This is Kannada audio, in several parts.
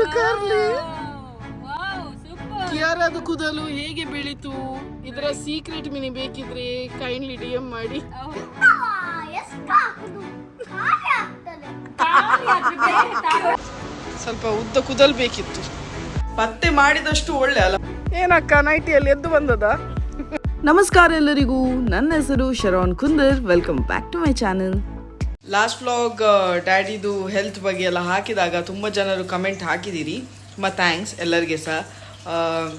ಇದು ಕರ್ಲಿ. ಕಿಯಾರದು ಕೂದಲು ಹೇಗೆ ಬೆಳೀತು? ಇದರ ಸೀಕ್ರೆಟ್ ಮಿನಿ ಬೇಕಿದ್ರೆ ಕೈಂಡ್ಲಿ ಡಿ ಎಂ ಮಾಡಿ. ಸ್ವಲ್ಪ ಉದ್ದ ಕುದಲ್ ಬೇಕಿತ್ತು. ಪತ್ತೆ ಮಾಡಿದಷ್ಟು ಒಳ್ಳೆ ಅಲ್ಲ. ಏನಕ್ಕ ನೈಟಿಯಲ್ಲಿ ಎದ್ದು ಬಂದದ? ನಮಸ್ಕಾರ ಎಲ್ಲರಿಗೂ. ನನ್ನ ಹೆಸರು Sharavan Kundar. Welcome back to my channel last vlog ಡ್ಯಾಡಿದು health ಬಗ್ಗೆ ಎಲ್ಲ ಹಾಕಿದಾಗ ತುಂಬ ಜನರು ಕಮೆಂಟ್ ಹಾಕಿದ್ದೀರಿ ತುಂಬ ಥ್ಯಾಂಕ್ಸ್ ಎಲ್ಲರಿಗೆ ಸಹ.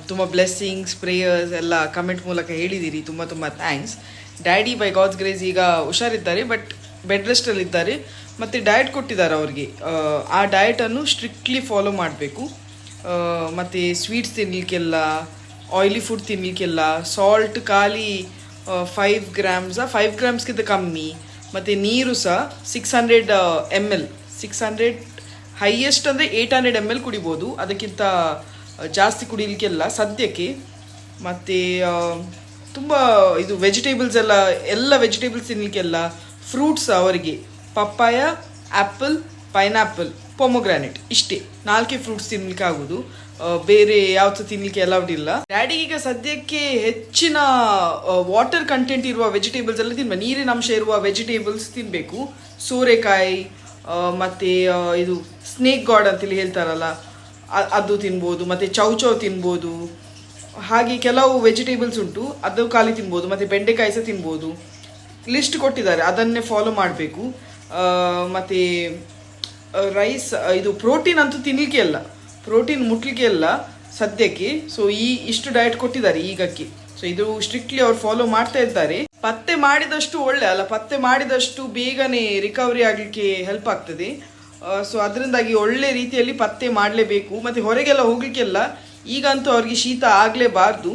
ತುಂಬ ಬ್ಲೆಸ್ಸಿಂಗ್ಸ್ ಪ್ರೇಯರ್ಸ್ ಎಲ್ಲ ಕಮೆಂಟ್ ಮೂಲಕ ಹೇಳಿದ್ದೀರಿ ತುಂಬ ತುಂಬ thanks daddy by God's grace ಈಗ ಹುಷಾರಿದ್ದಾರೆ ಬಟ್ ಬೆಡ್ ರೆಸ್ಟಲ್ಲಿದ್ದಾರೆ ಮತ್ತು ಡಯಟ್ ಕೊಟ್ಟಿದ್ದಾರೆ ಅವ್ರಿಗೆ. ಆ ಡಯಟನ್ನು ಸ್ಟ್ರಿಕ್ಟ್ಲಿ ಫಾಲೋ ಮಾಡಬೇಕು. ಮತ್ತು ಸ್ವೀಟ್ಸ್ ತಿನ್ನಲಿಕ್ಕೆಲ್ಲ ಆಯಿಲಿ ಫುಡ್ ತಿನ್ನಲಿಕ್ಕೆಲ್ಲ ಸಾಲ್ಟ್ ಖಾಲಿ ಫೈವ್ ಗ್ರಾಮ್ಸ ಫೈವ್ ಗ್ರಾಮ್ಸ್ಗಿಂತ ಕಮ್ಮಿ. ಮತ್ತು ನೀರು ಸಹ six hundred M L six hundred highest ಅಂದರೆ ಏಯ್ಟ್ ಹಂಡ್ರೆಡ್ ಎಂ ಎಲ್ ಕುಡಿಬೋದು. ಅದಕ್ಕಿಂತ ಜಾಸ್ತಿ ಕುಡಿಲಿಕ್ಕೆಲ್ಲ ಸದ್ಯಕ್ಕೆ. ಮತ್ತು ತುಂಬ ಇದು ವೆಜಿಟೇಬಲ್ಸ್ ಎಲ್ಲ ಎಲ್ಲ ವೆಜಿಟೇಬಲ್ಸ್ ತಿನ್ನಲಿಕ್ಕೆಲ್ಲ ಫ್ರೂಟ್ಸ್ ಅವರಿಗೆ. ಪಪ್ಪಾಯ ಆ್ಯಪಲ್ ಪೈನಾಪಲ್ ಪೊಮೊಗ್ರಾನೆಟ್ ಇಷ್ಟೇ. ನಾಲ್ಕೇ ಫ್ರೂಟ್ಸ್ ತಿನ್ನಲಿಕ್ಕೆ ಆಗುದು ಬೇರೆ ಯಾವ್ದು ತಿನ್ಲಿಕ್ಕೆ ಅಲೌಡ್ ಇಲ್ಲ. ಡ್ಯಾಡಿ ಈಗ ಸದ್ಯಕ್ಕೆ ಹೆಚ್ಚಿನ ವಾಟರ್ ಕಂಟೆಂಟ್ ಇರುವ ವೆಜಿಟೇಬಲ್ಸ್ ಎಲ್ಲ ತಿನ್ಬೇಕು ನೀರಿನ ಅಂಶ ಇರುವ ವೆಜಿಟೇಬಲ್ಸ್ ತಿನ್ನಬೇಕು ಸೋರೆಕಾಯಿ ಮತ್ತೆ ಇದು ಸ್ನೇಕ್ ಗಾಡ್ ಅಂತೇಳಿ ಹೇಳ್ತಾರಲ್ಲ ಅದು ತಿನ್ಬೋದು, ಮತ್ತೆ ಚೌಚೌ ತಿನ್ಬೋದು. ಹಾಗೆ ಕೆಲವು ವೆಜಿಟೇಬಲ್ಸ್ ಉಂಟು, ಅದು ಖಾಲಿ ತಿನ್ಬೋದು, ಮತ್ತೆ ಬೆಂಡೆಕಾಯಿ ಸಹ ತಿನ್ಬೋದು. ಲಿಸ್ಟ್ ಕೊಟ್ಟಿದ್ದಾರೆ, ಅದನ್ನೇ ಫಾಲೋ ಮಾಡಬೇಕು. ಮತ್ತೆ ರೈಸ್ ಇದು ಪ್ರೋಟೀನ್ ಅಂತೂ ತಿನ್ನಲಿಕ್ಕೆ ಇಲ್ಲ ಪ್ರೋಟೀನ್ ಮುಟ್ಲಿಕ್ಕೆ ಅಲ್ಲ ಸದ್ಯಕ್ಕೆ. ಸೊ ಈ ಇಷ್ಟು ಡಯಟ್ ಕೊಟ್ಟಿದ್ದಾರೆ ಈಗಕ್ಕೆ. ಸೊ ಇದು ಸ್ಟ್ರಿಕ್ಟ್ಲಿ ಅವ್ರು ಫಾಲೋ ಮಾಡ್ತಾ ಇದ್ದಾರೆ. ಪತ್ತೆ ಮಾಡಿದಷ್ಟು ಒಳ್ಳೆ ಅಲ್ಲ, ಪತ್ತೆ ಮಾಡಿದಷ್ಟು ಬೇಗನೆ ರಿಕವರಿ ಆಗಲಿಕ್ಕೆ ಹೆಲ್ಪ್ ಆಗ್ತದೆ. ಸೊ ಅದರಿಂದಾಗಿ ಒಳ್ಳೆ ರೀತಿಯಲ್ಲಿ ಪತ್ತೆ ಮಾಡಲೇಬೇಕು. ಮತ್ತು ಹೊರಗೆಲ್ಲ ಹೋಗ್ಲಿಕ್ಕೆಲ್ಲ ಈಗಂತೂ ಅವ್ರಿಗೆ ಶೀತ ಆಗಲೇಬಾರ್ದು.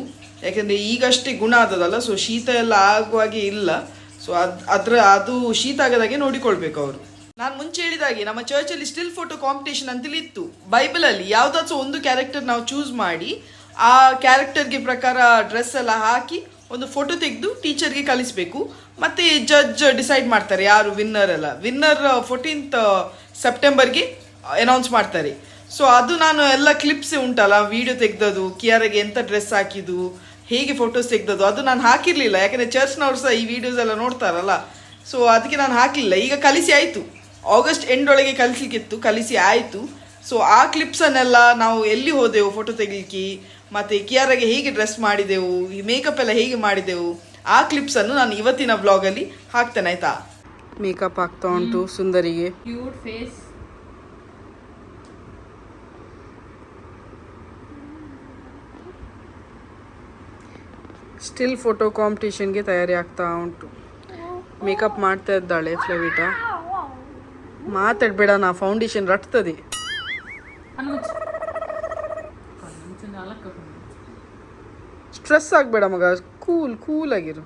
ಯಾಕೆಂದರೆ ಈಗಷ್ಟೇ ಗುಣ ಆದದಲ್ಲ ಸೊ ಶೀತ ಎಲ್ಲ ಆಗುವಾಗೆ ಇಲ್ಲ. ಸೊ ಅದ್ ಅದ್ರ ಅದು ಶೀತ ಆಗದಾಗೆ ನೋಡಿಕೊಳ್ಬೇಕು ಅವರು. ನಾನು ಮುಂಚೆ ಹೇಳಿದಾಗೆ, ನಮ್ಮ ಚರ್ಚಲ್ಲಿ ಸ್ಟಿಲ್ ಫೋಟೋ ಕಾಂಪಿಟೇಷನ್ ಅಂತೇಳಿ ಇತ್ತು ಬೈಬಲಲ್ಲಿ ಯಾವುದಾದ್ರು ಒಂದು ಕ್ಯಾರೆಕ್ಟರ್ ನಾವು ಚೂಸ್ ಮಾಡಿ, ಆ ಕ್ಯಾರೆಕ್ಟರ್ಗೆ ಪ್ರಕಾರ ಡ್ರೆಸ್ ಎಲ್ಲ ಹಾಕಿ ಒಂದು ಫೋಟೋ ತೆಗೆದು ಟೀಚರ್ಗೆ ಕಳಿಸಬೇಕು. ಮತ್ತೆ ಜಡ್ಜ್ ಡಿಸೈಡ್ ಮಾಡ್ತಾರೆ ಯಾರು ವಿನ್ನರ್ ಎಲ್ಲ. ವಿನ್ನರ್ ಫೋರ್ಟೀನ್ತ್ ಸೆಪ್ಟೆಂಬರ್ಗೆ ಅನೌನ್ಸ್ ಮಾಡ್ತಾರೆ. ಸೊ ಅದು ನಾನು ಎಲ್ಲ ಕ್ಲಿಪ್ಸ್ ಉಂಟಲ್ಲ ವಿಡಿಯೋ ತೆಗ್ದದು ಕಿಯಾರಗೆ ಎಂತ ಡ್ರೆಸ್ ಹಾಕಿದ್ದು, ಹೇಗೆ ಫೋಟೋಸ್ ತೆಗ್ದದು ಅದು ನಾನು ಹಾಕಿರ್ಲಿಲ್ಲ. ಯಾಕಂದ್ರೆ ಚರ್ಚ್ನವ್ರು ಸಹ ಈ ವಿಡಿಯೋಸ್ ಎಲ್ಲ ನೋಡ್ತಾರಲ್ಲ. ಸೊ ಅದಕ್ಕೆ ನಾನು ಹಾಕಲಿಲ್ಲ. ಈಗ ಕಲಿಸಿ ಆಯಿತು. ಆಗಸ್ಟ್ ಎಂಡ್ ಒಳಗೆ ಕಲಿಸ್ಲಿಕ್ಕಿತ್ತು ಕಲಿಸಿ ಆಯಿತು ಸೊ ಆ ಕ್ಲಿಪ್ಸನ್ನೆಲ್ಲ ನಾವು ಎಲ್ಲಿ ಹೋದೆವು ಫೋಟೋ ತೆಗಿಲಿಕ್ಕೆ ಮತ್ತು ಕಿಯಾರಾಗೆ ಹೇಗೆ ಡ್ರೆಸ್ ಮಾಡಿದೆವು ಈ ಮೇಕಪ್ ಎಲ್ಲ ಹೇಗೆ ಮಾಡಿದೆವು ಆ ಕ್ಲಿಪ್ಸನ್ನು ನಾನು ಇವತ್ತಿನ ಬ್ಲಾಗಲ್ಲಿ ಹಾಕ್ತೇನೆ ಆಯ್ತಾ ಮೇಕಪ್ ಆಗ್ತಾ ಉಂಟು ಸುಂದರಿಗೆ ಕ್ಯೂಟ್ ಫೇಸ್ ಸ್ಟಿಲ್ ಫೋಟೋ ಕಾಂಪಿಟೇಷನ್ಗೆ ತಯಾರಿ ಆಗ್ತಾ ಉಂಟು. ಮೇಕಪ್ ಮಾಡ್ತಾ ಇದ್ದಾಳೆ ಫ್ಲವಿಟಾ ಮಾತಾಡ್ಬೇಡ ನಾ ಫೌಂಡೇಶನ್ ರಟ್ತದೆ. ಸ್ಟ್ರೆಸ್ ಆಗಬೇಡ ಮಗ ಕೂಲ್ ಕೂಲ್ ಆಗಿರು.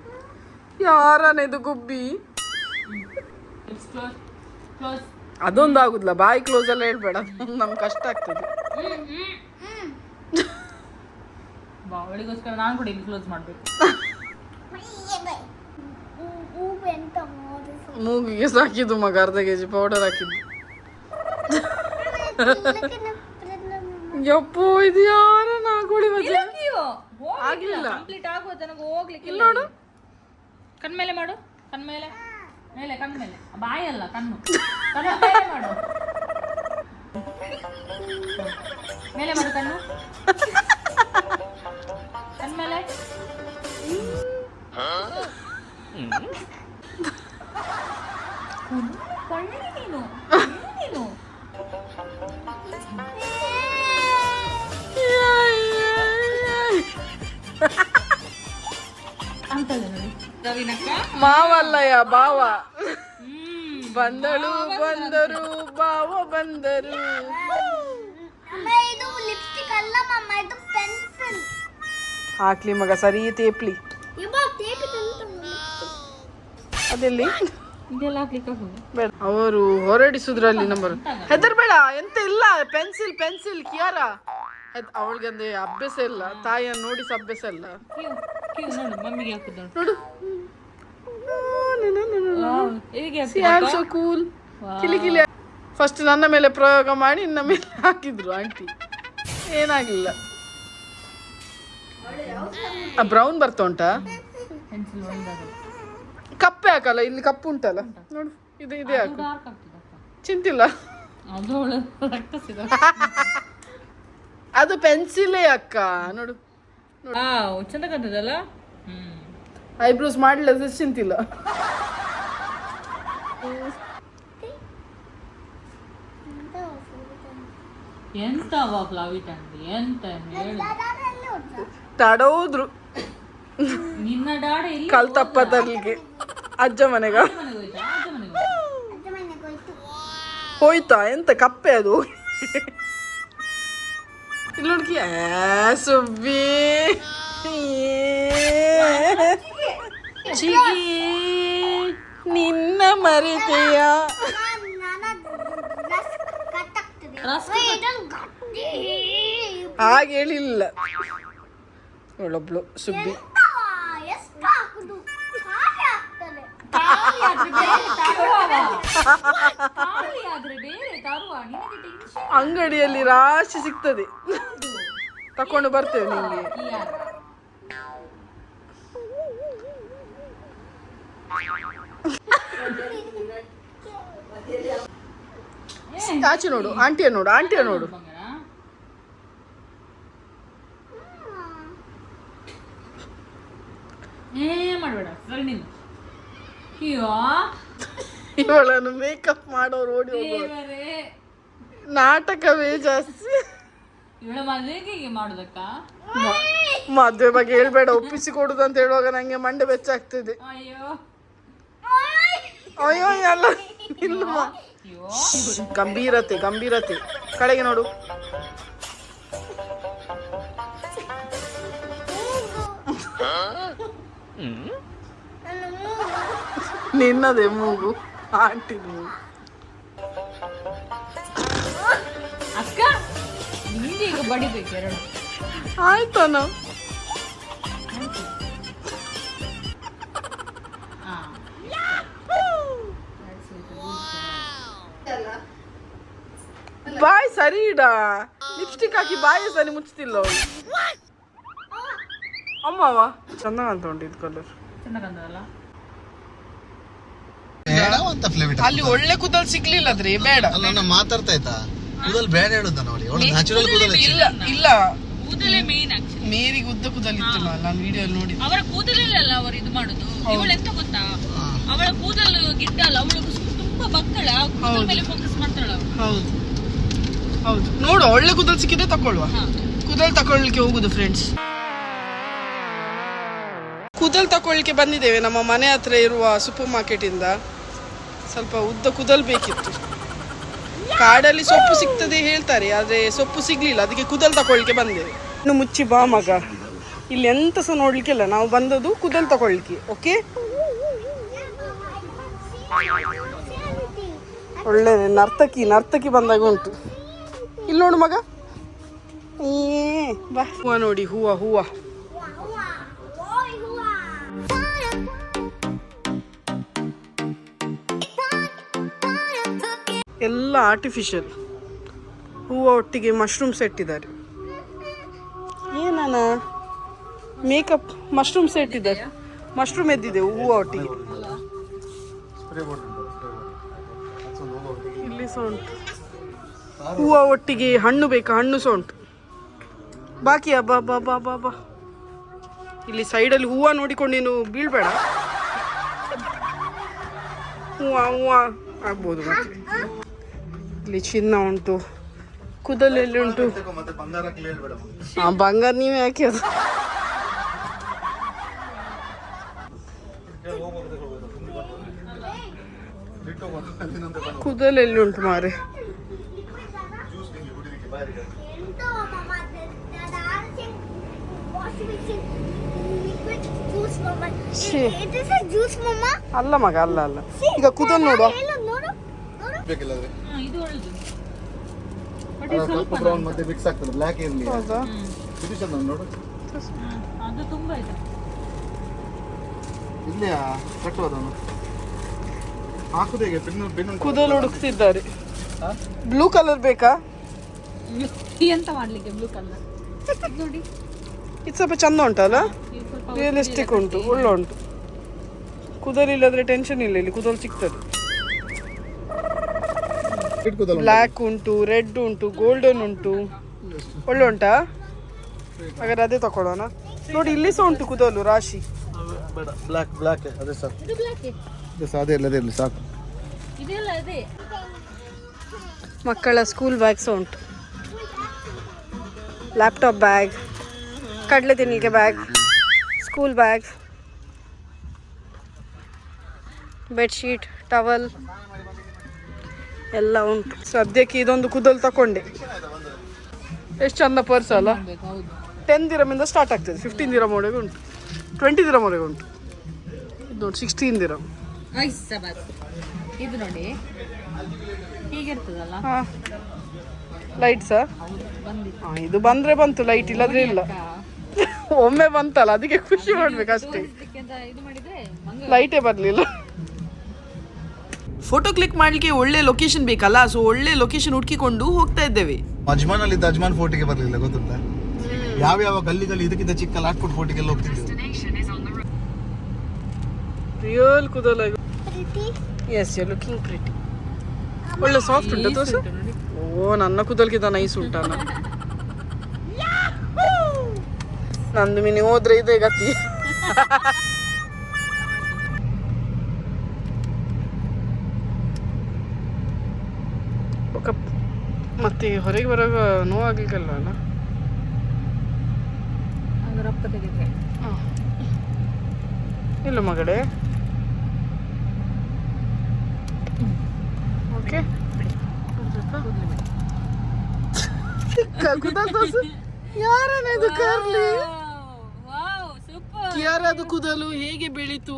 ಯಾರನೇದು ಗುಬ್ಬಿ? ಲಿಪ್ಸ್ ಕ್ಲೋಸ್ ಕ್ಲೋಸ್ ಅದೊಂದು ಆಗುದಿಲ್ಲ ಬಾಯಿ ಕ್ಲೋಸ್ ಎಲ್ಲ ಹೇಳ್ಬೇಡ ನಮ್ಗೆ ಕಷ್ಟ ಆಗ್ತದೆ. ಬಾವಳಿಗೋಸ್ಕರ ನಾನು ಕೂಡ ಇಲ್ಲಿ ಕ್ಲೋಸ್ ಮಾಡಬೇಕು. ಮೂಗಿಗೆ ಸಾಕಿದ್ದು ಮಗ ಅರ್ಧ ಕೆ ಜಿ ಪೌಡರ್ ಹಾಕಿದ್ದು. ಯಪ್ಪು ಇದು ಯಾರ ನಾಗೋಳಿ ಮಜೆ. ಆಗ್ಲಿಲ್ಲ ಕಂಪ್ಲೀಟ್ ಆಗುವ ತನಕ ಹೋಗ್ಲಿಕ್ಕೆ ಇಲ್ಲ ನೋಡು. ಕಣ್ಮೇಲೆ ಮಾಡು ಕಣ್ಮೇಲೆ. ಮೇಲೆ ಕಣ್ಮೇಲೆ. ಬಾಯಿ ಅಲ್ಲ ಕಣ್ಣು. ಕಣ್ಣು ಮೇಲೆ ಮಾಡು. ಮೇಲೆ ಮಾಡು ಕಣ್ಣು. ಬಾವ ಬಂದಳು ಬಂದರು ಭಾವ ಬಂದರು. ಇದು ಲಿಪ್ಸ್ಟಿಕ್ ಅಲ್ಲ ಮಮ್ಮ ಇದು ಪೆನ್ಸಿಲ್ ಹಾಕ್ಲಿ ಮಗ ಸರಿ ತೇಪ್ಲಿ. ಅದೆಲ್ಲಿ? ಅವರು ಹೊರಡಿಸುದ್ರಲ್ಲಿ ನಂಬರ್ ಹೆದರ್ಬೇಡ ಎಂತ ಇಲ್ಲ. ಪೆನ್ಸಿಲ್ ಪೆನ್ಸಿಲ್ ಕಿಯಾರ ಅವಳಿಗಂದ್ರೆ ಅಭ್ಯಾಸ ಇಲ್ಲ. ತಾಯಿಯನ್ನು ನೋಡಿ ಸಹ ಅಭ್ಯಾಸ ಇಲ್ಲ. ಕ್ಯೂ ಕ್ಯೂ ನೋಡು ಮಮ್ಮಿಗೆ ಹಾಕುದು ನೋಡು ಹೇಗೆ ಸಿ ಆಮ್ ಸೋ ಕೂಲ್ ಕಿಲಿ ಕಿಲಿ ಫಸ್ಟ್ ನನ್ನ ಮೇಲೆ ಪ್ರಯೋಗ ಮಾಡಿ ನನ್ನ ಮೇಲೆ ಹಾಕಿದ್ರು ಆಂಟಿ. ಏನಾಗಿಲ್ಲ. ಬ್ರೌನ್ ಬರ್ತಾ ಉಂಟಾ? ಕಪ್ಪೆ ಹಾಕಲ್ಲ ಇಲ್ಲಿ ಕಪ್ಪು ಉಂಟಲ್ಲ? ನೋಡು ಇದು ಇದೇ ಹಾಕು. ಚಿಂತಿಲ್ಲ? ಅದು ಪೆನ್ಸಿಲೇ ಅಕ್ಕ ನೋಡು. ಚಂದ ಕಾಣ್ತದಲ್ಲ? ಹ್ಮ್. ಐಬ್ರೋಸ್ ಮಾಡಲಿಲ್ಲ ಅದು ಚಿಂತಿಲ್ಲ. ಎಂತವ ಫ್ಲವಿಟ್ ಎಂತ ತಡೋದ್ರು. ನಿನ್ನ ಡಾಡ ಇಲ್ಲಿ ಕಲ್ ತಪ್ಪ ತರ್ಲಿಕ್ಕೆ. ಅಜ್ಜ ಮನೆಗ. ಹೋಯ್ತಾ? ಎಂತ ಕಪ್ಪೆ ಅದು? ಇಲ್ಲಿ ನೋಡ್ಕಿ ಸುಬ್ಬಿ. ಚಿಗಿ ನಿನ್ನ ಮರೆತೆಯ. ಹಾಗೆ ಹೇಳಿಲ್ಲ ಅವಳೊಬ್ಳು ಸುಬ್ಬಿ ಅಂಗಡಿಯಲ್ಲಿ ರಾಶಿ ಸಿಗ್ತದೆ. ತಕೊಂಡು ಬರ್ತೇವೆ ನಿಮಗೆ. ಆಚೆ ನೋಡು ಆಂಟಿಯ ನೋಡು ಆಂಟಿಯ ನೋಡು. ಇವಳನ್ನು ಮೇಕಪ್ ಮಾಡೋರು ಓಡಿ ನಾಟಕವೇ ಜಾಸ್ತಿ. ಮದ್ವೆ ಬಗ್ಗೆ ಹೇಳ್ಬೇಡ ಒಪ್ಪಿಸಿ ಕೊಡುದು ಅಂತ ಹೇಳುವಾಗ ನಂಗೆ ಮಂಡೆ ಬೆಚ್ಚಾಗ್ತಿದೆ. ಅಯ್ಯೋ. ಅಯ್ಯೋ ಎಲ್ಲ ಅಯ್ಯೋ. ಗಂಭೀರತೆ ಗಂಭೀರತೆ. ಕಡೆಗೆ ನೋಡು. ನಿನ್ನದೇ ಮೂಗು ಆಂಟಿ ಮೂಗು. ಅಕ್ಕ ಈಗ ಬಡಿಬೇಕು ಎರಡು. ಆಯ್ತನ ಸರಿ ಇಡ ಲಿಪ್ಸ್ಟಿಕ್ ಹಾಕಿ ಬಾಯಿ ಸರಿ ಮುಚ್ತಿಲ್ಲ ಅವಳು. ಅಮ್ಮವ ಚಂದ ಅಂತ ಉಂಟು ಇದು ಕಲರ್ ಅಲ್ಲಿ ಒಳ್ಳೆ ಕೂದಲ್ ಸಿಗ್ಲಿಲ್ಲ ಅದ್ರಿ ಬೇಡ. ಅಲ್ಲ ನಾನು ಮಾತಾಡ್ತಾ ಇದ್ದ. ಕೂದಲ್ ಬೇಡ ಹೇಳುದ ನೋಡಿ ಅವಳು ನ್ಯಾಚುರಲ್ ಕೂದಲ್ ಇಲ್ಲ ಇಲ್ಲ. ಕೂದಲೇ ಮೇನ್ ಆಕ್ಚುಲಿ ಮೇರಿಗೆ ಉದ್ದ ಕೂದಲ್ ಇತ್ತು ನಾನು ವಿಡಿಯೋ ನೋಡಿ. ಅವರ ಕೂದಲಲ್ಲ ಅವರು ಇದು ಮಾಡುದು. ಇವಳು ಎಂತ ಗೊತ್ತಾ? ಅವಳ ಕೂದಲು ಗಿಡ್ಡ ಅಲ್ಲ ಅವಳು ತುಂಬಾ ಬಕ್ಕಳ ಕೂದಲ ಮೇಲೆ ಫೋಕಸ್ ಮಾಡ್ತಾಳ ಹೌದು. ಹೌದು. ನೋಡು ಒಳ್ಳೆ ಕುದಲ್ ಸಿಕ್ಕಿದ್ರೆ ತಕೊಳ್ಳುವ. ಕುದಲ್ ತಕೊಳ್ಳಿಕ್ಕೆ ಹೋಗುದು ಫ್ರೆಂಡ್ಸ್ ಕೂದಲ್ ತಕೊಳ್ಳಿಕ್ಕೆ ಬಂದಿದ್ದೇವೆ. ನಮ್ಮ ಮನೆ ಹತ್ರ ಇರುವ ಸೂಪರ್ ಮಾರ್ಕೆಟ್ ಇಂದ ಸ್ವಲ್ಪ ಉದ್ದ ಕುದಲ್ ಬೇಕಿತ್ತು. ಕಾಡಲ್ಲಿ ಸೊಪ್ಪು ಸಿಗ್ತದೆ ಹೇಳ್ತಾರೆ ಆದ್ರೆ ಸೊಪ್ಪು ಸಿಗ್ಲಿಲ್ಲ. ಅದಕ್ಕೆ ಕೂದಲ್ ತಕೊಳ್ಳಿಕ್ಕೆ ಬಂದೇವೆ ಇನ್ನು ಮುಚ್ಚಿ ಬಾ ಮಗ. ಇಲ್ಲಿ ಎಂತ ಸಹ ನೋಡ್ಲಿಕ್ಕಿಲ್ಲ. ನಾವು ಬಂದದ್ದು ಕುದಲ್ ತಕೊಳ್ಳಿಕ್ಕೆ ಓಕೆ ಒಳ್ಳೆ ನರ್ತಕಿ ನರ್ತಕಿ ಬಂದಾಗ ಉಂಟು. ಇಲ್ಲಿ ನೋಡು ಮಗ. ಏ ಬಾ. ಹೂವ ನೋಡಿ ಹೂವ ಹೂವ. ಎಲ್ಲ ಆರ್ಟಿಫಿಷಿಯಲ್ ಹೂವ ಒಟ್ಟಿಗೆ ಮಶ್ರೂಮ್ಸ್ ಇಟ್ಟಿದ್ದಾರೆ ಏನಾನ ಮೇಕಪ್ ಮಶ್ರೂಮ್ಸ್ ಇಟ್ಟಿದ್ದಾರೆ ಮಶ್ರೂಮ್ ಎದ್ದಿದೆ ಹೂವು ಒಟ್ಟಿಗೆ. ಇಲ್ಲಿ ಸಹ ಉಂಟು. ಹೂವ ಒಟ್ಟಿಗೆ ಹಣ್ಣು ಬೇಕಾ? ಹಣ್ಣು ಸಹ ಉಂಟು ಬಾಕಿ ಬಾ ಬಾ ಬಾ ಬಾ ಬಾ ಇಲ್ಲಿ ಸೈಡಲ್ಲಿ ಹೂವ ನೋಡಿಕೊಂಡು ನೀನು ಬೀಳ್ಬೇಡ. ಹೂವ ಹೂವ ಆಗ್ಬೋದು ಇಲ್ಲಿ ಚಿನ್ನ ಉಂಟು, ಕೂದಲೆಲ್ಲಿ ಉಂಟು. ಆ, ಬಂಗಾರ ನೀವೇ ಯಾಕೆ ಅದು. ಕೂದಲೆಲ್ಲಿ ಉಂಟು ಮಾರೆ. ಅಲ್ಲ ಮಗ ಅಲ್ಲ ಅಲ್ಲ. ಈಗ ಕುದಲ್ ನೋಡು. ನೋಡು ಬೇಕಿಲ್ಲದ್ರೆ? ಹಾ, ಇದು ಒಳ್ಳೆದು. ಕಪ್ಪು ಬ್ರೌನ್ ಮತ್ತೆ ಮಿಕ್ಸ್ ಆಗ್ತದೆ ಬ್ಲ್ಯಾಕ್ ಇರಲಿ ಹೌದಾ? ಇದು ಚಂದ ನೋಡು. ಅದು ತುಂಬಾ ಇದೆ. ಇಲ್ಲಿಯಾ? ಕಟ್ಟುವ ಅದನ್ನು ಹಾಕುದು ಹೇಗೆ ಕೂದಲು ಹುಡುಕ್ತಿದ್ದಾರೆ. ಬ್ಲೂ ಕಲರ್ ಬೇಕಾ? ಎಂತ ಮಾಡ್ಲಿಕ್ಕೆ ಬ್ಲೂ ಕಲರ್ ನೋಡಿ. ಇದು ಸ್ವಲ್ಪ ಚಂದ ಉಂಟಲ್ಲ? ಸ್ವಲ್ಪ ರಿಯಲಿಸ್ಟಿಕ್ ಉಂಟು ಒಳ್ಳೆ ಉಂಟು ಕುದಲ್ ಇಲ್ಲದ್ರೆ ಟೆನ್ಷನ್ ಇಲ್ಲ ಇಲ್ಲಿ ಕುದಲ್ ಸಿಗ್ತದೆ ಬ್ಲ್ಯಾಕ್ ಉಂಟು. ರೆಡ್ ಉಂಟು ಗೋಲ್ಡನ್ ಉಂಟು ಒಳ್ಳೆ ಉಂಟಾ. ಹಾಗಾದ್ರೆ ಅದೇ ತಕೊಳ್ಳೋಣ. ನೋಡಿ ಇಲ್ಲಿ ಸಹ ಉಂಟು ಕುದಲು ರಾಶಿ. ಬ್ಲ್ಯಾಕ್ ಬ್ಲ್ಯಾಕ್ ಅದೇ ಅದೇ ಅದೇ ಇಲ್ಲ ಸಾಕು. ಮಕ್ಕಳ ಸ್ಕೂಲ್ ಬ್ಯಾಗ್ ಸಹ ಉಂಟು. ಲ್ಯಾಪ್ಟಾಪ್ ಬ್ಯಾಗ್ ಕಡಲೆ ತಿನ್ನಲಿಕ್ಕೆ bag school bag bedsheet towel ಎಲ್ಲ ಉಂಟು. ಸದ್ಯಕ್ಕೆ ಇದೊಂದು ಕುದಲ್ ತಕೊಂಡೆ. ಎಷ್ಟು ಚಂದ ಪರ್ಸ್ ಅಲ್ಲ? ಟೆನ್ ದಿರಮಿಂದ ಸ್ಟಾರ್ಟ್ ಆಗ್ತದೆ. ಫಿಫ್ಟೀನ್ ದಿರಮವರೆಗೆ ಉಂಟು. ಟ್ವೆಂಟಿ ದಿರಮವರೆಗೆ ಉಂಟು. ಇದು ನೋಡಿ ಸಿಕ್ಸ್ಟೀನ್ ದಿರಮ್ ಐಸ ಇದು ನೋಡಿ. ಹೀಗಿರ್ತದಲ್ಲ? ಬಂದಿತ್ತು. ಹಾಂ ಇದು ಬಂದರೆ ಬಂತು ಲೈಟ್ ಇಲ್ಲದ್ರೆ ಇಲ್ಲ. ಒಮ್ಮೆ ಬಂತಲ್ಲ ಅದಕ್ಕೆ ಖುಷಿ ಮಾಡ್ಬೇಕು ಅಷ್ಟೇ ಇದಕ್ಕೆ ಇದು ಮಾಡಿದ್ರೆ ಲೈಟೇ ಬರಲಿಲ್ಲ. ಫೋಟೋ ಕ್ಲಿಕ್ ಮಾಡಲಿಕ್ಕೆ ಒಳ್ಳೆ ಲೊಕೇಶನ್ ಬೇಕಲ್ಲ ಸೊ ಒಳ್ಳೆ ಲೊಕೇಶನ್ ಹುಡುಕಿಕೊಂಡು ಹೋಗ್ತಾ ಇದ್ದೇವೆ. ಅಜ್ಮಾನ್ ಅಲ್ಲಿ ಅಜ್ಮಾನ್ ಫೋಟೋಗೆ ಬರಲಿಲ್ಲ ಗೊತ್ತುಂಟಾ? ಯಾವ ಯಾವ ಗಲ್ಲಿಗಳು ಇದಕ್ಕಿಂತ ಚಿಕ್ಕ ಲಾಟ್ಕೊಂಡು ಫೋರ್ಟಿಗೆಲ್ಲ ಹೋಗ್ತಿದ್ದೆವು ರಿಯಲ್ ಕುದಲ ಪ್ರೀತಿ ಎಸ್ ಯು ಲುಕಿಂಗ್ ಪ್ರಿಟಿ ಒಳ್ಳೆ ಸಾಫ್ಟ್ ಉಂಟು ಓ ನನ್ನ ಕುದಲ್ಗಿಂತ ನೈಸ್ ಉಂಟಲ್ಲ ನಂದು ಮಿನಿ ಹೋದ್ರೆ ಇದೆ ಗತಿ. ಮತ್ತೆ ಹೊರಗೆ ಬರುವಾಗ ನೋವಾಗ್ಲಿಕ್ಕಲ್ಲ ಅಲ್ಲ? ತೆಗೆದ್ರೆ ಇಲ್ಲ ಮಗಳೇ ಓಕೆ. ಇದು ಕರ್ಲಿ? ಸೂಪರ್ ಕೂದಲು ಹೇಗೆ ಬೆಳೀತು?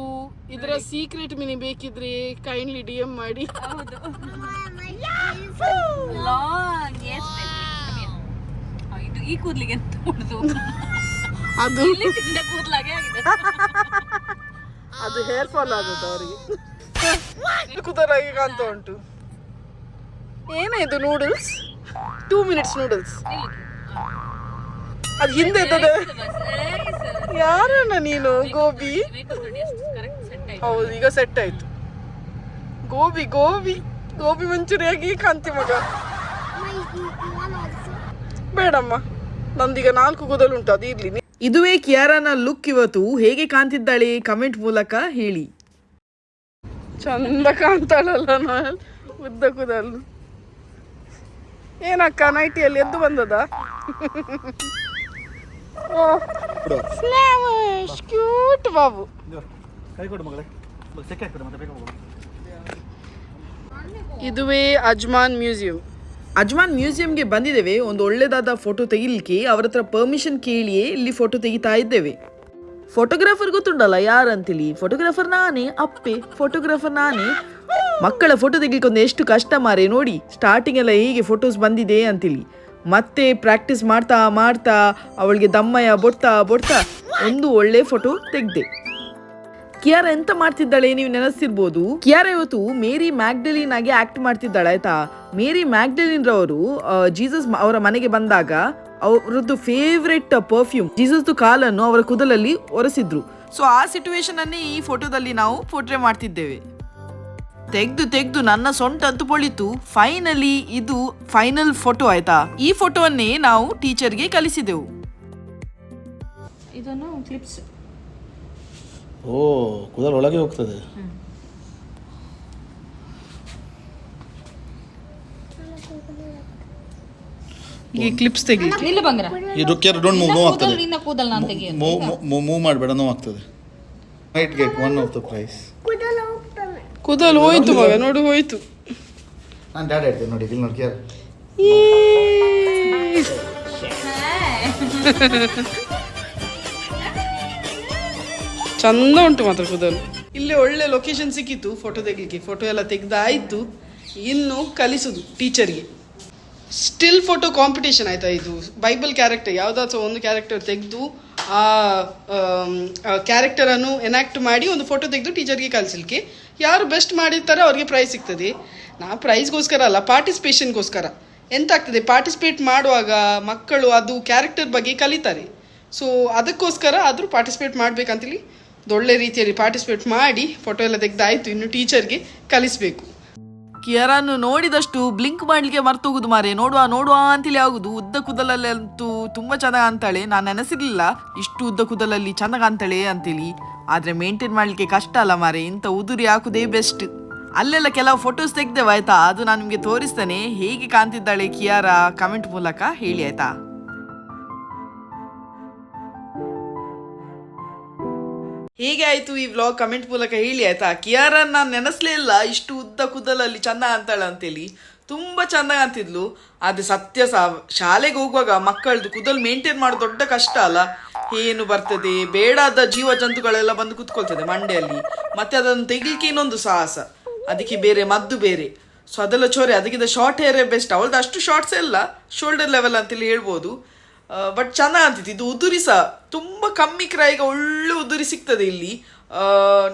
ಇದರ ಸೀಕ್ರೆಟ್ ಮಿನಿ ಬೇಕಿದ್ರೆ ಕೈಂಡ್ಲಿ ಡಿ ಎಂ ಮಾಡಿ. ಲಾಂಗ್ ಇದು ಈ ಕೂದಲಿಗೆ ಮಾಡುದು? ಅದು. ಕೂದ್ಲಾಗೆ ಆಗಿದೆ. ಅದು ಹೇರ್ ಫಾಲ್ ಆಗುತ್ತೆ ಅವರಿಗೆ. ಕೂದಲಾಗಿ ಕಾಣ್ತಾ ಉಂಟು. ಇದು ನೂಡಲ್ಸ್ ಟೂ ಮಿನಿಟ್ಸ್ ನೂಡಲ್ಸ್ ಅದು ಹಿಂದೆ ಇದ್ದದ ಯಾರಣ್ಣ ನೀನು? ಗೋಬಿ? ಹೌದು ಈಗ ಸೆಟ್ ಆಯ್ತು. ಗೋಬಿ ಗೋಬಿ. ಗೋಬಿ ಮಂಚೂರಿಯಾಗಿ ಕಾಂತಿ ಮಗ. ಬೇಡಮ್ಮ. ನಂದೀಗ ನಾಲ್ಕು ಕೂದಲು ಉಂಟು ಅದು ಇರ್ಲಿ. ಇದುವೇ ಕಿಯಾರನ ಲುಕ್ ಇವತ್ತು. ಹೇಗೆ ಕಾಣ್ತಿದ್ದಾಳೆ? ಕಮೆಂಟ್ ಮೂಲಕ ಹೇಳಿ. ಚಂದ ಕಾಣ್ತಾಳಲ್ಲ ನಾನು ಉದ್ದ ಕೂದಲು. ಏನಕ್ಕ ನೈಟಿಯಲ್ಲಿ ಎದ್ದು ಬಂದದ? ಕ್ಯೂಟ್ ಬಾಬು. ಕೈ ಕೊಡು ಮಗಳೇ. ಸೆಕೆ ಆಗ್ತದೆ ಮತ್ತೆ ಬೇಗ ಹೋಗೋಣ ಇದುವೇ ಅಜ್ಮಾನ್ ಮ್ಯೂಸಿಯಂ. ಅಜ್ಮಾನ್ ಮ್ಯೂಸಿಯಂಗೆ ಬಂದಿದ್ದೇವೆ. ಒಂದು ಒಳ್ಳೆದಾದ ಫೋಟೋ ತೆಗಿಲಿಕ್ಕೆ ಅವರ ಹತ್ರ ಪರ್ಮಿಷನ್ ಕೇಳಿಯೇ ಇಲ್ಲಿ ಫೋಟೋ ತೆಗಿತಾ ಇದ್ದೇವೆ. ಫೋಟೋಗ್ರಾಫರ್ ಗೊತ್ತುಂಟಲ್ಲ ಯಾರಂತೇಳಿ ಫೋಟೋಗ್ರಾಫರ್ ನಾನೇ ಅಪ್ಪೆ. ಫೋಟೋಗ್ರಾಫರ್ ನಾನೇ. ಮಕ್ಕಳ ಫೋಟೋ ತೆಗಿಲಿಕ್ಕೆ ಒಂದು ಎಷ್ಟು ಕಷ್ಟ ಮಾರೆ ನೋಡಿ. ಸ್ಟಾರ್ಟಿಂಗ್ ಎಲ್ಲ ಹೇಗೆ ಫೋಟೋಸ್ ಬಂದಿದೆ ಅಂತೇಳಿ ಮತ್ತೆ ಪ್ರಾಕ್ಟೀಸ್ ಮಾಡ್ತಾ ಮಾಡ್ತಾ ಅವಳಿಗೆ ದಮ್ಮಯ್ಯ ಬೊಡ್ತಾ ಬೊಡ್ತಾ ಒಂದು ಒಳ್ಳೆ ಫೋಟೋ ತೆಗ್ದೆ. ಕಿಯಾರ ಎಂತ ಮಾಡ್ತಿದ್ದಾಳೆ ನೀವು ನೆನೆಸ್ತಿರ್ಬೋದು? ಕಿಯಾರ ಇವತ್ತು ಮೇರಿ ಮ್ಯಾಗ್ಡಲಿನ್ ಆಗಿ ಆಕ್ಟ್ ಮಾಡ್ತಿದ್ದಾಳೆ ಆಯ್ತಾ? ಮೇರಿ ಮ್ಯಾಗ್ಡಲಿನ್ ರವರು ಜೀಸಸ್ ಅವರ ಮನೆಗೆ ಬಂದಾಗ ಅವರದ್ದು ಫೇವ್ರೆಟ್ ಪರ್ಫ್ಯೂಮ್ ಜೀಸಸ್ ಕಾಲನ್ನು ಅವರ ಕುದಲಲ್ಲಿ ಒರೆಸಿದ್ರು. ಸೊ ಆ ಸಿಚುವೇಶನ್ ಅನ್ನೇ ಈ ಫೋಟೋದಲ್ಲಿ ನಾವು ಫೋಟ್ರೆ ಮಾಡ್ತಿದ್ದೇವೆ. ತೆಗ್ದು ತೆಗ್ದು ನನ್ನ ಸೊಂಟ ಅಂತ ಪೊಳಿತು ಫೈನಲಿ ಇದು ಫೈನಲ್ ಫೋಟೋ ಆಯ್ತಾ? ಈ ಫೋಟೋವನ್ನೇ ನಾವು ಟೀಚರ್ಗೆ ಕಲಿಸಿದೆವು. ಇದನ್ನು ಕ್ಲಿಪ್ಸ್ ಓ ಕೂದಲು ಒಳಗೆ ಹೋಗ್ತದೆ. ಈ ಕ್ಲಿಪ್ಸ್ ತೆಗಿ ಇಲ್ಲ ಬಂಗ್ರ. ಈ ರುಕ್ಯರ್ ಡೋಂಟ್ ಮೂವ್ ನೋ ಆಗ್ತದೆ. ನಿನ್ನ ಕೂದಲ್ ನಾನು ತೆಗಿಯೋದು ಮೂವ್ ಮೂವ್ ಮಾಡಬೇಡ ನೋ ಆಗ್ತದೆ. Might get one of the prize ಕೂದಲು ಹೋಯ್ತು ಮಗ ನೋಡು. ಹೋಯ್ತು. ನಾನು ಡ್ಯಾಡ್ ಹೇಳ್ತೇನೆ ನೋಡಿ ಇಲ್ಲಿ ನೋಡಿ ಕೇರ್ ಚಂದ ಉಂಟು ಮಾತ್ರ ಕೂದಲು. ಇಲ್ಲಿ ಒಳ್ಳೆ ಲೊಕೇಶನ್ ಸಿಕ್ಕಿತ್ತು ಫೋಟೋ ತೆಗಲಿಕ್ಕೆ. ಫೋಟೋ ಎಲ್ಲ ತೆಗ್ದಾಯ್ತು. ಇನ್ನು ಕಲಿಸುದು ಟೀಚರ್ಗೆ ಸ್ಟಿಲ್ ಫೋಟೋ ಕಾಂಪಿಟೇಷನ್ ಆಯ್ತಾ ಇದು? ಬೈಬಲ್ ಕ್ಯಾರೆಕ್ಟರ್ ಯಾವುದಾದ್ರು ಒಂದು ಕ್ಯಾರೆಕ್ಟರ್ ತೆಗೆದು ಆ ಕ್ಯಾರೆಕ್ಟರನ್ನು ಎನಾಕ್ಟ್ ಮಾಡಿ ಒಂದು ಫೋಟೋ ತೆಗೆದು ಟೀಚರ್ಗೆ ಕಲಿಸಲಿಕ್ಕೆ ಯಾರು ಬೆಸ್ಟ್ ಮಾಡಿರ್ತಾರೆ ಅವ್ರಿಗೆ ಪ್ರೈಸ್ ಸಿಗ್ತದೆ. ನಾ ಪ್ರೈಸ್ಗೋಸ್ಕರ ಅಲ್ಲ ಪಾರ್ಟಿಸಿಪೇಷನ್ಗೋಸ್ಕರ ಎಂತ ಆಗ್ತದೆ ಪಾರ್ಟಿಸಿಪೇಟ್ ಮಾಡುವಾಗ ಮಕ್ಕಳು ಅದು ಕ್ಯಾರೆಕ್ಟರ್ ಬಗ್ಗೆ ಕಲಿತಾರೆ. ಸೊ ಅದಕ್ಕೋಸ್ಕರ ಆದರೂ ಪಾರ್ಟಿಸಿಪೇಟ್ ಮಾಡಬೇಕಂತೇಳಿ ಒಳ್ಳೆ ರೀತಿಯಲ್ಲಿ ಪಾರ್ಟಿಸಿಪೇಟ್ ಮಾಡಿ ಫೋಟೋ ಎಲ್ಲ ತೆಗೆದಾಯಿತು, ಇನ್ನು ಟೀಚರ್ಗೆ ಕಲಿಸಬೇಕು. ಕಿಯರನ್ನು ನೋಡಿದಷ್ಟು ಬ್ಲಿಂಕ್ ಮಾಡ್ಲಿಕ್ಕೆ ಮರ್ತೋಗುದು ಮಾರೆ ನೋಡುವ ನೋಡುವ ಅಂತೇಳಿ ಆಗುದು. ಉದ್ದ ಕೂದಲಲ್ಲಿ ಅಂತೂ ತುಂಬಾ ಚೆನ್ನಾಗಿ ಅಂತಾಳೆ ನಾನು ನೆನೆಸಿರ್ಲಿಲ್ಲ. ಇಷ್ಟು ಉದ್ದ ಕೂದಲಲ್ಲಿ ಚೆನ್ನಾಗಿ ಅಂತಾಳೆ ಅಂತೇಳಿ ಆದ್ರೆ ಮೇಂಟೈನ್ ಮಾಡ್ಲಿಕ್ಕೆ ಕಷ್ಟ ಅಲ್ಲ ಮಾರೆ ಇಂಥ ಉದುರಿ ಹಾಕುದೇ ಬೆಸ್ಟ್. ಅಲ್ಲೆಲ್ಲ ಕೆಲವು ಫೋಟೋಸ್ ತೆಗ್ದೇವ, ಆಯ್ತಾ? ಅದು ನಾನು ನಿಮಗೆ ತೋರಿಸ್ತೇನೆ. ಹೇಗೆ ಕಾಣ್ತಿದ್ದಾಳೆ ಕಿಯಾರ? ಕಮೆಂಟ್ ಮೂಲಕ ಹೇಳಿ, ಆಯ್ತಾ? ಹೇಗೆ ಆಯ್ತು ಈ ವ್ಲಾಗ್? ಕಮೆಂಟ್ ಮೂಲಕ ಹೇಳಿ, ಆಯ್ತಾ? ಕಿಯಾರ ನಾನು ನೆನೆಸ್ಲೇ ಇಲ್ಲ. ಇಷ್ಟು ಕೂದಲಲ್ಲಿ ಚಂದ ಅಂತಾಳ ಅಂತೇಳಿ ತುಂಬಾ ಚಂದ ಅಂತಿದ್ಲು ಆದ್ರೆ ಸತ್ಯ ಶಾಲೆಗೆ ಹೋಗುವಾಗ ಮಕ್ಕಳದು ಕೂದಲು ಮೇಂಟೈನ್ ಮಾಡೋ ದೊಡ್ಡ ಕಷ್ಟ ಅಲ್ಲ. ಏನು ಬರ್ತದೆ? ಬೇಡಾದ ಜೀವ ಜಂತುಗಳೆಲ್ಲ ಬಂದು ಕುತ್ಕೊಳ್ತದೆ ಮಂಡೆಯಲ್ಲಿ. ಮತ್ತೆ ಅದನ್ನು ತೆಗಿಲಿಕ್ಕೆ ಇನ್ನೊಂದು ಸಾಹಸ. ಅದಕ್ಕೆ ಬೇರೆ ಮದ್ದು ಬೇರೆ. ಸೊ ಅದೆಲ್ಲ ಚೋರೆ. ಅದಕ್ಕಿಂತ ಶಾರ್ಟ್ ಹೇರೇ ಬೆಸ್ಟ್ ಅವಳದು ಅಷ್ಟು ಶಾರ್ಟ್ಸ್ ಎಲ್ಲ. ಶೋಲ್ಡರ್ ಲೆವೆಲ್ ಅಂತೇಳಿ ಹೇಳ್ಬೋದು. ಬಟ್ ಚೆನ್ನಾಗಿ ಅಂತಿತ್ತು ಇದು ಉದುರಿ ಸಹ ತುಂಬ ಕಮ್ಮಿ ಕ್ರೈಗೆ ಒಳ್ಳೆ ಉದುರಿ ಸಿಗ್ತದೆ ಇಲ್ಲಿ.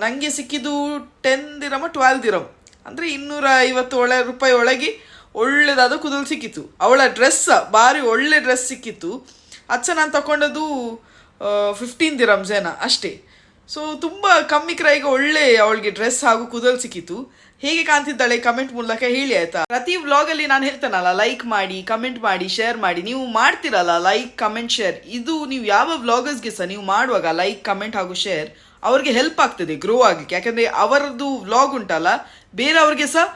ನನಗೆ ಸಿಕ್ಕಿದ್ದು ಟೆನ್ ದಿರಮ ಟ್ವೆಲ್ ದಿರಮ್. ಅಂದರೆ ಇನ್ನೂರ ಐವತ್ತು ಒಳ ರೂಪಾಯಿ ಒಳಗೆ ಒಳ್ಳೆದಾದ ಕುದಲ್ ಸಿಕ್ಕಿತ್ತು. ಅವಳ ಡ್ರೆಸ್ ಭಾರಿ ಒಳ್ಳೆ ಡ್ರೆಸ್ ಸಿಕ್ಕಿತ್ತು. ಅಚ್ಚ ನಾನು ತಗೊಂಡದ್ದು ಫಿಫ್ಟೀನ್ ದಿರಮ್ಸ್ ಏನ ಅಷ್ಟೇ. ಸೊ ತುಂಬ ಕಮ್ಮಿ ಕ್ರೈಗೆ ಒಳ್ಳೆ ಅವಳಿಗೆ ಡ್ರೆಸ್ ಹಾಗೂ ಕುದಲ್ ಸಿಕ್ಕಿತ್ತು. ಹೇಗೆ ಕಾಣ್ತಿದ್ದಾಳೆ ಕಮೆಂಟ್ ಮೂಲಕ ಹೇಳಿ ಆಯ್ತಾ? ಪ್ರತಿ ವ್ಲಾಗ್ ಅಲ್ಲಿ ನಾನು ಹೇಳ್ತೇನಲ್ಲ ಲೈಕ್ ಮಾಡಿ ಕಮೆಂಟ್ ಮಾಡಿ ಶೇರ್ ಮಾಡಿ. ನೀವು ಮಾಡ್ತಿರಲ್ಲ ಲೈಕ್ ಕಮೆಂಟ್ ಶೇರ್ ಇದು ನೀವು ಯಾವ ವ್ಲಾಗರ್ಸ್ಗೆ ಸಹ ನೀವು ಮಾಡುವಾಗ ಲೈಕ್ ಕಮೆಂಟ್ ಹಾಗೂ ಶೇರ್ ಅವ್ರಿಗೆ ಹೆಲ್ಪ್ ಆಗ್ತದೆ ಗ್ರೋ ಆಗಲಿಕ್ಕೆ. ಯಾಕಂದ್ರೆ ಅವರದ್ದು ವ್ಲಾಗ್ ಉಂಟಲ್ಲ ಬೇರೆಯವ್ರಿಗೆ ಸಹ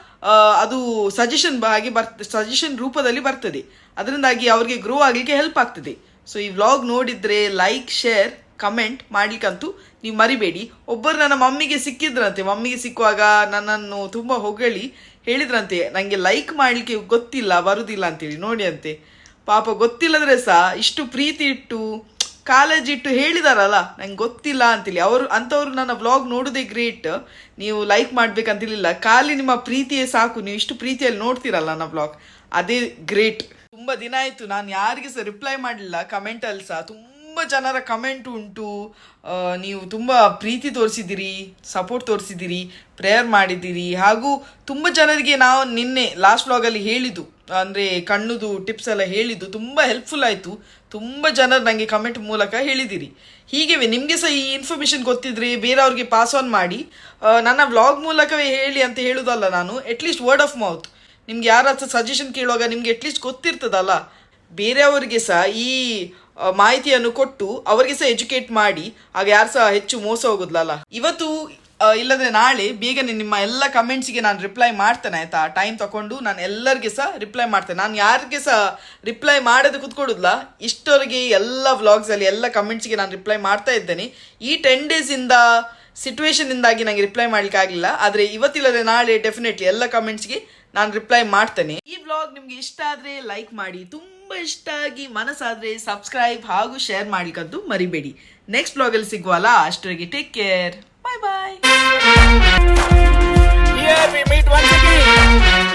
ಅದು ಸಜೆಷನ್ ಹಾಗೆ ಬರ್ತ ಸಜೆಷನ್ ರೂಪದಲ್ಲಿ ಬರ್ತದೆ. ಅದರಿಂದಾಗಿ ಅವ್ರಿಗೆ ಗ್ರೋ ಆಗಲಿಕ್ಕೆ ಹೆಲ್ಪ್ ಆಗ್ತದೆ. ಸೊ ಈ ವ್ಲಾಗ್ ನೋಡಿದರೆ ಲೈಕ್ ಶೇರ್ ಕಮೆಂಟ್ ಮಾಡ್ಲಿಕ್ಕಂತೂ ನೀವು ಮರಿಬೇಡಿ. ಒಬ್ಬರು ನನ್ನ ಮಮ್ಮಿಗೆ ಸಿಕ್ಕಿದ್ರಂತೆ, ಮಮ್ಮಿಗೆ ಸಿಕ್ಕುವಾಗ ನನ್ನನ್ನು ತುಂಬ ಹೊಗಳಿ ಹೇಳಿದ್ರಂತೆ ನನಗೆ ಲೈಕ್ ಮಾಡಲಿಕ್ಕೆ ಗೊತ್ತಿಲ್ಲ ಬರುವುದಿಲ್ಲ ಅಂತೇಳಿ. ನೋಡಿ ಅಂತೆ. ಪಾಪ ಗೊತ್ತಿಲ್ಲದ್ರೆ ಸಹ ಇಷ್ಟು ಪ್ರೀತಿ ಇಟ್ಟು ಕಾಲೇಜ್ ಇಟ್ಟು ಹೇಳಿದಾರಲ್ಲ, ನಂಗೆ ಗೊತ್ತಿಲ್ಲ ಅಂತೇಳಿ ಅವರು, ಅಂಥವ್ರು ನನ್ನ ವ್ಲಾಗ್ ನೋಡೋದೇ ಗ್ರೇಟ್ ನೀವು ಲೈಕ್ ಮಾಡ್ಬೇಕಂತಿಲ್ಲ ಖಾಲಿ ನಿಮ್ಮ ಪ್ರೀತಿಯೇ ಸಾಕು. ನೀವು ಇಷ್ಟು ಪ್ರೀತಿಯಲ್ಲಿ ನೋಡ್ತೀರಲ್ಲ ನನ್ನ ವ್ಲಾಗ್ ಅದೇ ಗ್ರೇಟ್ ತುಂಬ ದಿನ ಆಯಿತು. ನಾನು ಯಾರಿಗೆ ಸಹ ರಿಪ್ಲೈ ಮಾಡಲಿಲ್ಲ. ಕಮೆಂಟಲ್ಲಿ ಸಹ ತುಂಬ ಜನರ ಕಮೆಂಟ್ ಉಂಟು. ನೀವು ತುಂಬ ಪ್ರೀತಿ ತೋರಿಸಿದ್ದೀರಿ ಸಪೋರ್ಟ್ ತೋರಿಸಿದ್ದೀರಿ ಪ್ರೇಯರ್ ಮಾಡಿದ್ದೀರಿ. ಹಾಗೂ ತುಂಬ ಜನರಿಗೆ ನಾವು ನಿನ್ನೆ ಲಾಸ್ಟ್ ವ್ಲಾಗಲ್ಲಿ ಹೇಳಿದ್ದು. ಅಂದರೆ ಕಣ್ಣುದು ಟಿಪ್ಸ್ ಎಲ್ಲ ಹೇಳಿದ್ದು ತುಂಬ ಹೆಲ್ಪ್ಫುಲ್ ಆಯಿತು. ತುಂಬ ಜನರು ನನಗೆ ಕಮೆಂಟ್ ಮೂಲಕ ಹೇಳಿದ್ದೀರಿ ಹೀಗೆ ನಿಮಗೆ ಸಹ ಈ ಇನ್ಫಾರ್ಮೇಷನ್ ಗೊತ್ತಿದ್ರೆ ಬೇರೆಯವ್ರಿಗೆ ಪಾಸ್ ಆನ್ ಮಾಡಿ. ನನ್ನ ವ್ಲಾಗ್ ಮೂಲಕವೇ ಹೇಳಿ ಅಂತ ಹೇಳೋದಲ್ಲ ನಾನು ಅಟ್ಲೀಸ್ಟ್ ವರ್ಡ್ ಆಫ್ ಮೌತ್ ನಿಮ್ಗೆ ಯಾರ ಸಜೆಷನ್ ಕೇಳುವಾಗ ನಿಮ್ಗೆ ಅಟ್ಲೀಸ್ಟ್ ಗೊತ್ತಿರ್ತದಲ್ಲ. ಬೇರೆಯವರಿಗೆ ಸಹ ಈ ಮಾಹಿತಿಯನ್ನು ಕೊಟ್ಟು ಅವರಿಗೆ ಸಹ ಎಜುಕೇಟ್ ಮಾಡಿ. ಆಗ ಯಾರು ಸಹ ಹೆಚ್ಚು ಮೋಸ ಹೋಗುದಿಲ್ಲಲ್ಲ ಇವತ್ತು ಆ, ಇಲ್ಲದ್ರೆ ನಾಳೆ ಬೇಗನೆ ನಿಮ್ಮ ಎಲ್ಲ ಕಮೆಂಟ್ಸ್ಗೆ ನಾನು ರಿಪ್ಲೈ ಮಾಡ್ತೇನೆ ಆಯ್ತಾ? ಟೈಮ್ ತಗೊಂಡು ನಾನು ಎಲ್ಲರಿಗೆ ಸಹ ರಿಪ್ಲೈ ಮಾಡ್ತೇನೆ. ನಾನು ಯಾರಿಗೆ ಸಹ ರಿಪ್ಲೈ ಮಾಡೋದು ಕುತ್ಕೊಡುದಿಲ್ಲ ಇಷ್ಟೊರಿಗೆ ಎಲ್ಲ ವ್ಲಾಗ್ಸಲ್ಲಿ ಎಲ್ಲ ಕಮೆಂಟ್ಸ್ಗೆ ನಾನು ರಿಪ್ಲೈ ಮಾಡ್ತಾ ಇದ್ದೇನೆ. ಈ ಟೆನ್ ಡೇಸಿಂದ ಸಿಚುವೇಶನಿಂದಾಗಿ ನನಗೆ ರಿಪ್ಲೈ ಮಾಡ್ಲಿಕ್ಕೆ ಆಗಲಿಲ್ಲ ಆದರೆ ಇವತ್ತಿಲ್ಲದೆ ನಾಳೆ ಡೆಫಿನೆಟ್ಲಿ ಎಲ್ಲ ಕಮೆಂಟ್ಸ್ಗೆ ನಾನು ರಿಪ್ಲೈ ಮಾಡ್ತೇನೆ. ಈ ವ್ಲಾಗ್ ನಿಮ್ಗೆ ಇಷ್ಟ ಆದ್ರೆ ಲೈಕ್ ಮಾಡಿ ತುಂಬಾ ಇಷ್ಟ ಆಗಿ ಮನಸ್ಸಾದರೆ ಸಬ್ಸ್ಕ್ರೈಬ್ ಹಾಗೂ ಶೇರ್ ಮಾಡಿಕದ್ದು ಮರಿಬೇಡಿ. ನೆಕ್ಸ್ಟ್ ವ್ಲಾಗಲ್ಲಿ ಸಿಗುವಲ್ಲ ಅಷ್ಟರಿಗೆ take care Bye bye. Here we meet once again.